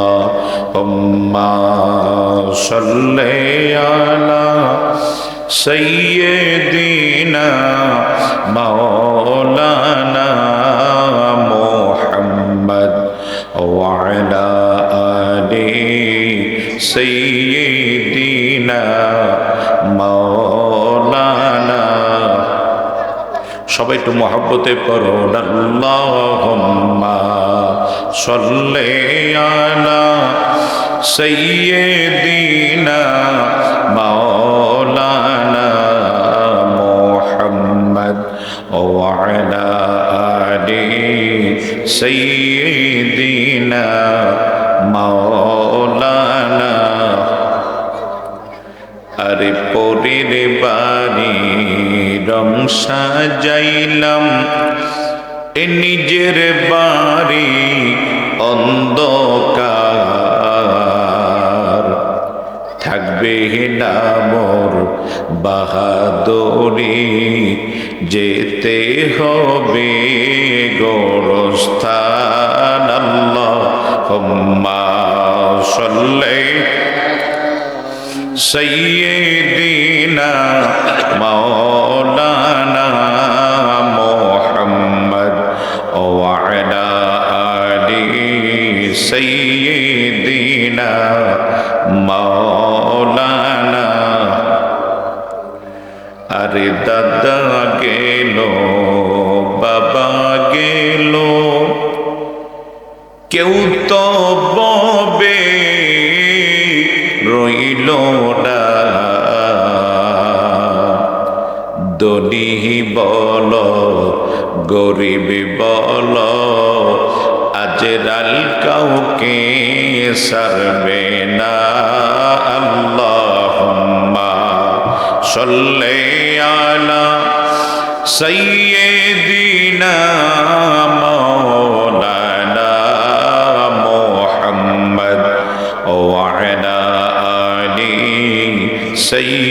اللهم صل على سيدنا مولانا محمد وعلى آل سيدنا مولانا সবাই একটু মহাব্বতে পড়ো আল্লাহুম্মা সাল্লি আলা সাইয়্যিদিনা মাওলানা মুহাম্মদ ওয়া আলা আলি সাইয়্যিদিনা মাওলানা আরে পরের বাড়ি রং সাজাইলাম এ নিজের বাড়ি অন্ধকার থাকবে না মোর বাহাদুরি যেতে হবে গোরস্থান আল্লাহ হুম্মা সাল্লাই سيدنا مولانا سيدنا مولانا আরে দাদা গেল বাবা গেল কেউ তো ববে রইল না দনি বল গরিব বল আজরাল কাউকে সারবে না আল্লাহুম্মা সাল্লি আলা সাইয়্যিদিনা মাওলানা মুহাম্মদ ওয়া আলা আলি সাইয়্যিদিনা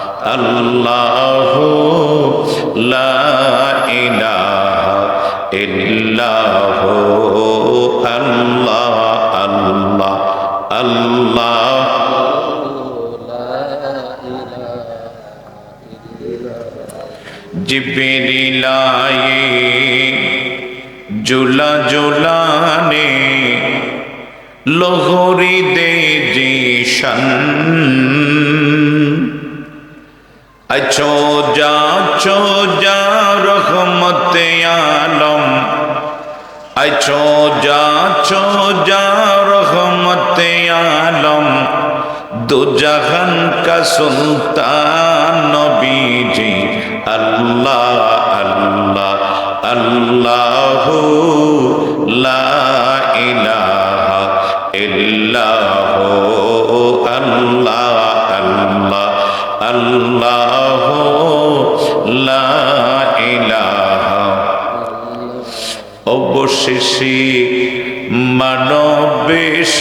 আল্লাহু লা ইলাহা ইল্লাহু আল্লাহ আল্লাহ আল্লাহ। জিবরিলায়ে জুলা জুলানে লোহরি দে জিশন। আছো যা, চো যা, রহমত আলম। আছো যা, চো যা, রহমত আলম। দু জাহান কা সুলতান নবীজি, আল্লাহ আল্লাহ আল্লাহ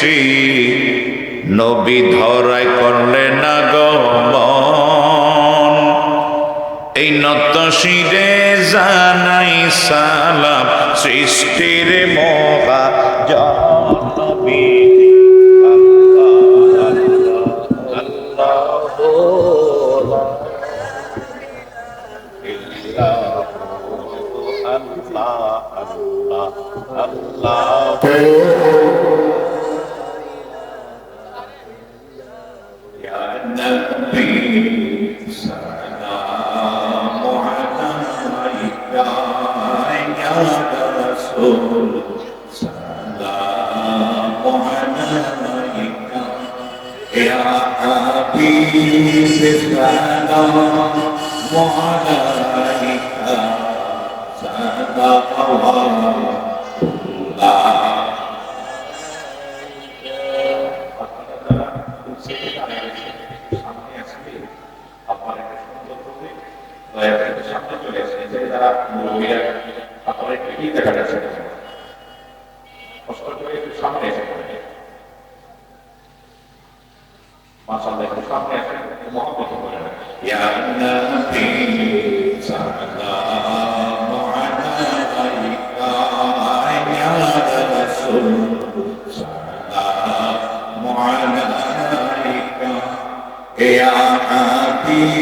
বেশি নবী ধরাই করলে না গমন এই নত শিরে জানাই সালাম সৃষ্টির মহা জনবী Allah, Allah, Allah.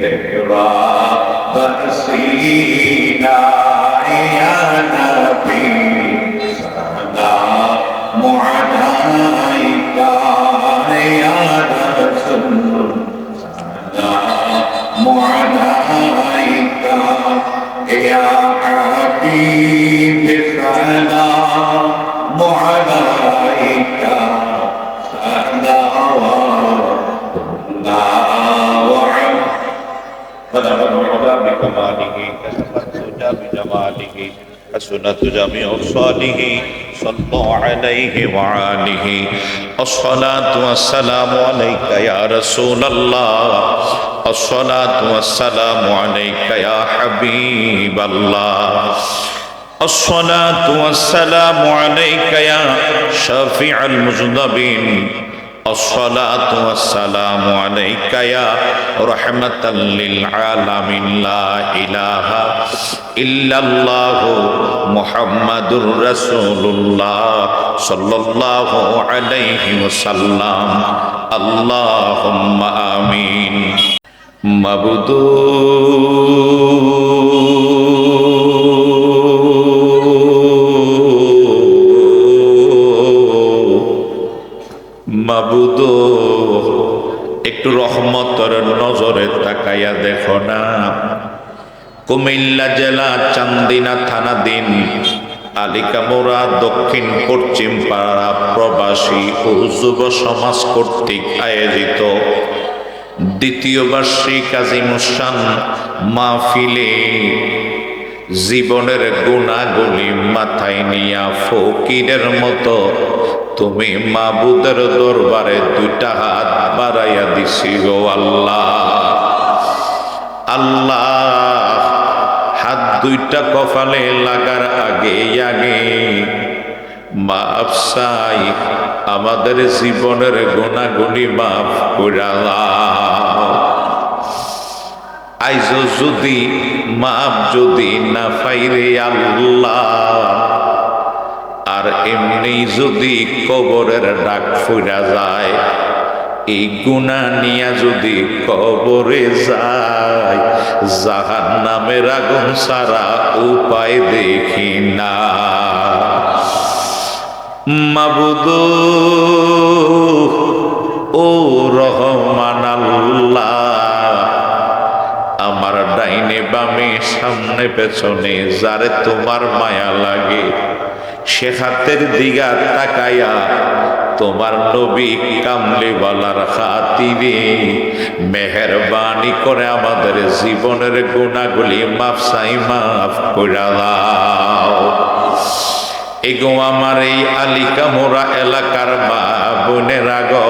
ذكرى فنسينا يا نبي سلام عليك يا رسول سلام عليك يا حبيب بكماله كشفت سجى بجماله حسنت جميع صاله صلوا عليه وعاله الصلاة والسلام عليك يا رسول الله. الصلاة والسلام عليك يا حبيب الله. الصلاة والسلام عليك يا شافع المذنبين. الصلاة والسلام عليك يا رحمة للعالمين لا إله إلا الله محمد رسول الله صلى الله عليه وسلم اللهم آمين مبدور মাবুদ, একটু রহমতর নজরে তাকাইয়া দেখো না। কুমিল্লা জেলা চান্দিনা থানাধীন আলিকামোড়া দক্ষিণ পশ্চিম পাড়া প্রবাসী ও যুব সমাজ কর্তৃক আয়োজিত দ্বিতীয় বার্ষিক কাজী আজিমুসান মাহফিলে জীবনের গুণাগুলি মাথায় নিয়া ফকিরের মতো তুমি মাবুদের দরবারে দুইটা হাত বাড়াইয়া দিছি গো আল্লাহ। আল্লাহ, হাত দুইটা কপালে লাগার আগে আগে মাফ চাই, আমাদের জীবনের গুণাগুলি মাফ করে দাও। আইজ যদি, মাপ যদি না পাইরে আল্লাহ। আর এমনি যদি কবরের ডাক ফুরা যায়, এই গুণা নিয়া যদি কবরে যায় জাহান নামের আগুন সারা উপায় দেখি না। মাবুদ সামনে পেছনে, যারে তোমার মায়া লাগে, সে হাতের দিগা তাকায়া তোমার নবী কামলিওয়ালার খাতিরে মেহরবানি করে আমাদের জীবনের গুণাগুলি মাফ সাই মাফ করে দাও। এগো আমার এই আলিকা মোরা এলাকার বা বোনেরা গো,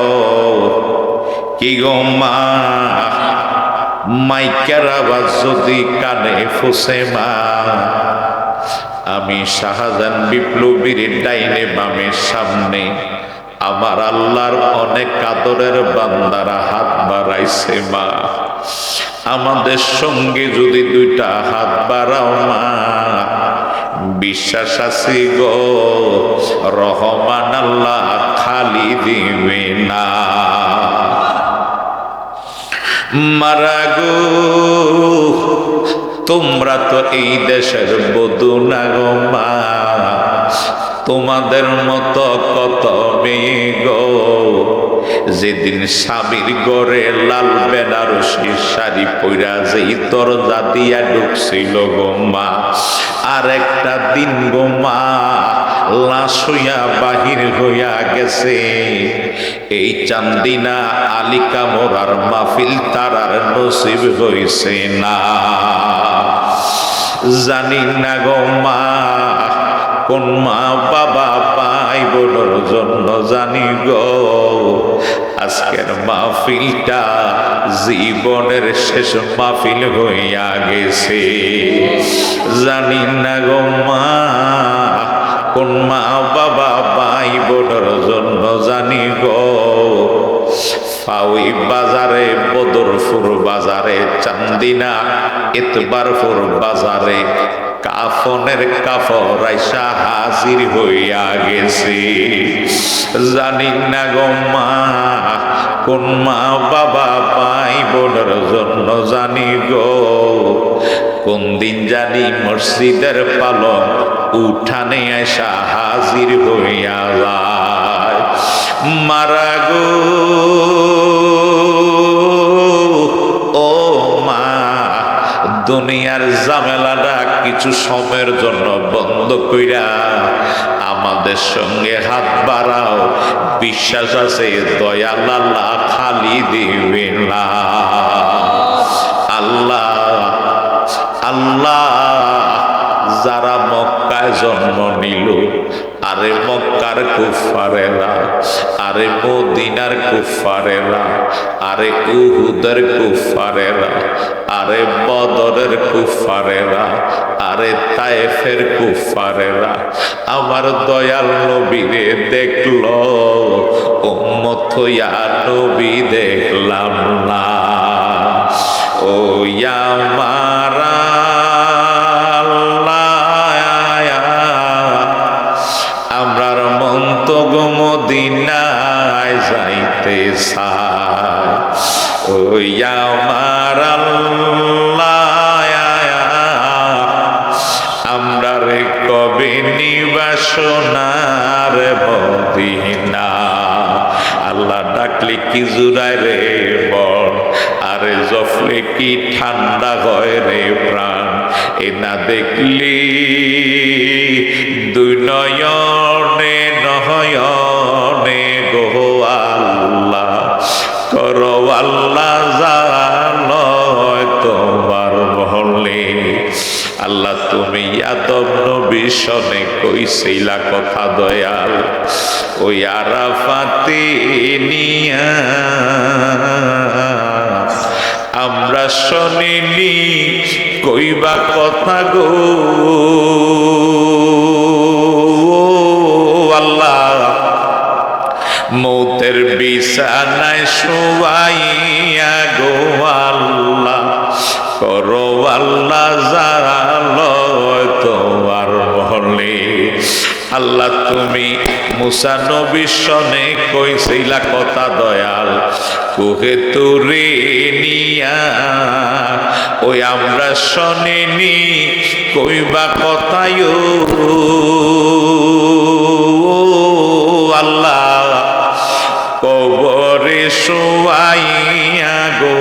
কি গো মা? মাইকার আওয়াজ যদি কানে ফুসে মা। আমি শাহজাহান বিপ্লবীর ডাইনে বামের সামনে। আমার আল্লাহর অনেক আদরের বান্দারা হাত বাড়াইছে মা। আমাদের সঙ্গে যদি দুইটা হাত বাড়াও মা। বিশ্বাস আছে গো, রহমান আল্লাহ খালি দিবে না। মারা গো, তোমরা তো এই দেশের বধু না গো মা। তোমাদের মতো কত মেয়ে গো। যেদিন স্বামীর গড়ে লাল বেনারসি শাড়ি পইরা যেই দরজা দিয়া ঢুকছিল গো মা, আর একটা দিন গো মা লাশ হইয়া বাহির হইয়া গেছে। এই চান্দিনা আলিকা মোরার মাহফিল তারার নসিব হইছে না। জানি না গো মা, কোন মা বাবা পাই বলার জন্য জানি গো। আজকের মাহফিলটা জীবনের শেষ মাহফিল হইয়া গেছে। জানি না গো মা কোন মা বাবা পাই বলার জন্য জানি গো। ফাউই বাজারে, বদরপুর বাজারে, চান্দিনা এতবারপুর বাজারে, কাফনের কাফর আইসা হাজির হইয়া গেছে। জানি না গো মা, কোন মা বাবা পাই বলার জন্য জানি গো। কোন দিন জানি মসজিদের পালন উঠানে আইসা হাজির হইয়া মারা গো, ও মা, দুনিয়ার ঝামেলাটা কিছু সময়ের জন্য বন্ধ কইরা আমাদের সঙ্গে হাত বাড়াও। বিশ্বাস আছে, দয়াল আল্লাহ খালি দিবে না। আল্লাহ আল্লাহ, যারা মক্কায় জন্ম নিল, আরে মক্কার কুফারেরা আরে মদিনার কুফারেরা আরে উহুদের কুফারেরা আরে বদরের কুফারেরা আরে তায়েফের কুফারেরা আমার দয়াল নবীরে দেখল, উম্মত ইয়া নবী দেখলাম না। ও ইয়া কি জুড়ায় রে বল আরে জফলে কি ঠান্ডা হয় রে প্রাণ? এ না দেখলি দুই নয়নে নহয়নে গো আল্লাহ। করো আল্লাহ জানয় আল্লাহ, তুমি আদম নবী শনে কইছিলা কথা দয়াল, ওই আরাফাতে নিয়া। আমরা শনিনি কইবা কথা গো। আল্লাহ, মৌতের বিছানায় শুয়াইয়া গো। করো আল্লাহ জালয় তোমার বলে আল্লাহ, তুমি মুসা নবীর সনে কইছিলা কথা দয়াল, কুহে তুরে নিয়া। ওই আমরা শনিনি, কইবা কথায়। আল্লাহ, কবরে শুয়াইয়া গো।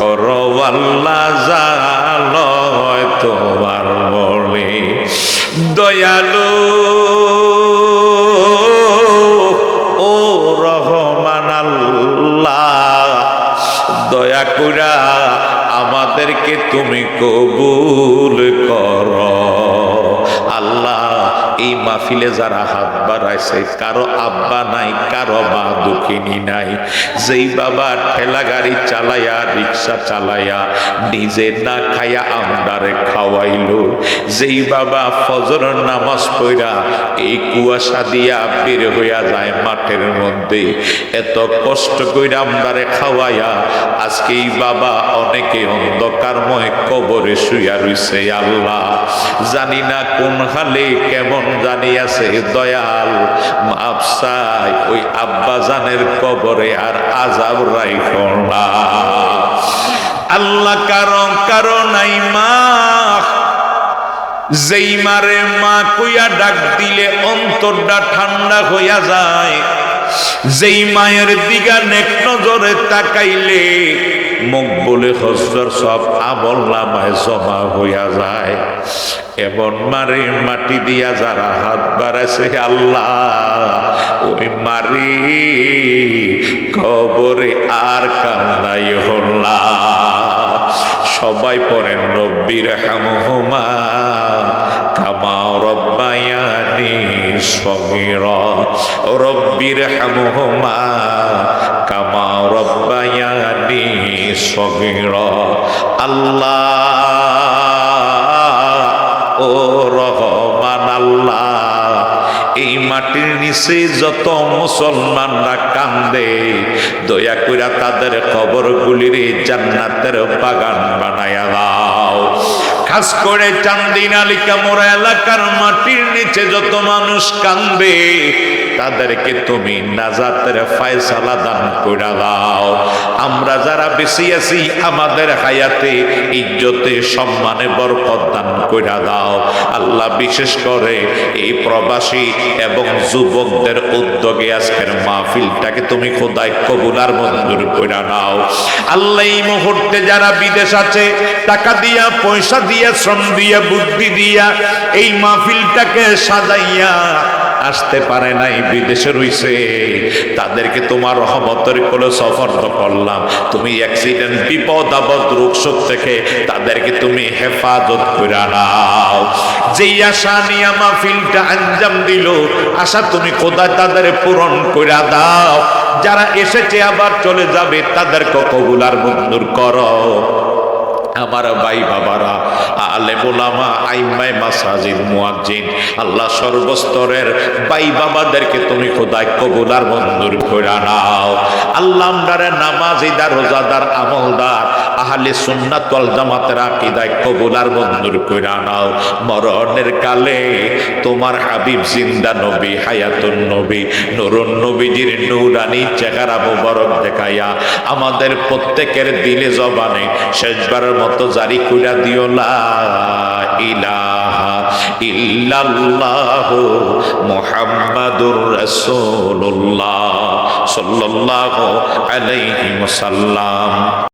করো আল্লাহ জালয় তোমার বলে। দয়ালু, ও রহমান আল্লাহ, দয়া কুরা আমাদেরকে তুমি কবুল কর। এই মাহফিলে যারা হাত বাড়াইছে কারও আব্বা নাই, কারও মা দুঃখিনী নাই। যেই বাবা ঠেলা গাড়ি চালাইয়া রিক্সা চালাইয়া নিজে না খাইয়া আমদারে খাওয়াইলো। যেই বাবা ফজর নামাজ পড়া এই কুয়াশা দিয়া বের হইয়া যায় মাঠের মধ্যে, এত কষ্ট কইরা আমদারে খাওয়াইয়া, আজকে এই বাবা অনেকে অন্ধকারময় কবরে শুইয়া রইছে, আল্লাহ। জানি না কোন হালে কেমন জানি আছে দয়াল মাপসাই ওই আব্বা জানের কবরে আর আজাব রাইখ না। আল্লাহ কারণ কারণ নাই মা। যেই মারে মা কইয়া ডাক দিলে অন্তরটা ঠান্ডা হইয়া যায়। যেই মায়ের দিগা নেক নজরে তাকাইলে মুখ বলে হজর সব আমল নামায় জমা হইয়া যায়। এমন মারে মাটি দিয়া যারা হাত বাড়াইছে আল্লাহ, ওই মারি কবরে আর কান্দাই হল্লা। সবাই পড়েন রব্বির হামহুমা কামা রব্বায়ানি সগীর। রব্বির হামহুমা কামা রব্বায়ানি সগীর। আল্লাহ এই মাটির নিচে যত মুসলমানরা কান্দে, দয়া কইরা তাদের কবর গুলির জান্নাতের বাগান বানায়া দাও। খাস করে চান্দিন আলিকা মোরা এলাকার মাটির নিচে যত মানুষ কান্দে তাদেরকে তুমি নাজাতের ফায়সালা দান করে দাও। আমরা যারা বেশি আছি, আমাদের হায়াতে, ইজ্জতে, সম্মানে বরকত দান করে দাও। আল্লাহ বিশেষ করে এই প্রবাসী এবং যুবকদের উদ্যোগে আজকের মাহফিলটাকে তুমি খোদায় কবুলার মঞ্জুর করে নাও। আল্লাহ এই মুহূর্তে যারা বিদেশ আছে, টাকা দিয়া, পয়সা দিয়া শ্রম দিয়া, বুদ্ধি দিয়া এই মাহফিলটাকে সাজাইয়া আসতে পারে নাই, বিদেশে রইছে। তাদেরকে তোমার রহমতের কোলে সফর করলাম। তুমি অ্যাক্সিডেন্ট বিপদ, আপদ রোগ শোক থেকে তাদেরকে তুমি হেফাজত করে নাও। যেই আশা নিয়ে মাহফিলটা আঞ্জাম দিল, আশা তুমি কোথায় তাদের পূরণ করে দাও। যারা এসেছে আবার চলে যাবে, তাদেরকে কবুলার মঞ্জুর করো। আমার ভাই বাবারা, আলে মোলামা আইমাই মাসাজিদ, মুয়াজ্জিন, আল্লাহ সর্বস্তরের ভাই বাবাদেরকে তুমি খোদায় কবুলার মঞ্জুর করে নাও। আল্লাহ আমরারে নামাজিদার রোজাদার আমলদার, আহলে সুন্নাত ওয়াল জামাতের আকীদায় কবুলার মঞ্জুর করে নাও। মরণের কালে তোমার হাবিব জিন্দা নবী, হায়াতুন নবী, নুরুন নবীজির নূরানি চেহারা মুবারক দেখাইয়া আমাদের প্রত্যেকের দিলে জবানে শেষবারের মতো জারি কইরা দিও লা ইলাহা ইল্লাল্লাহু মুহাম্মাদুর রাসূলুল্লাহ সাল্লাল্লাহু আলাইহি ওয়াসাল্লাম।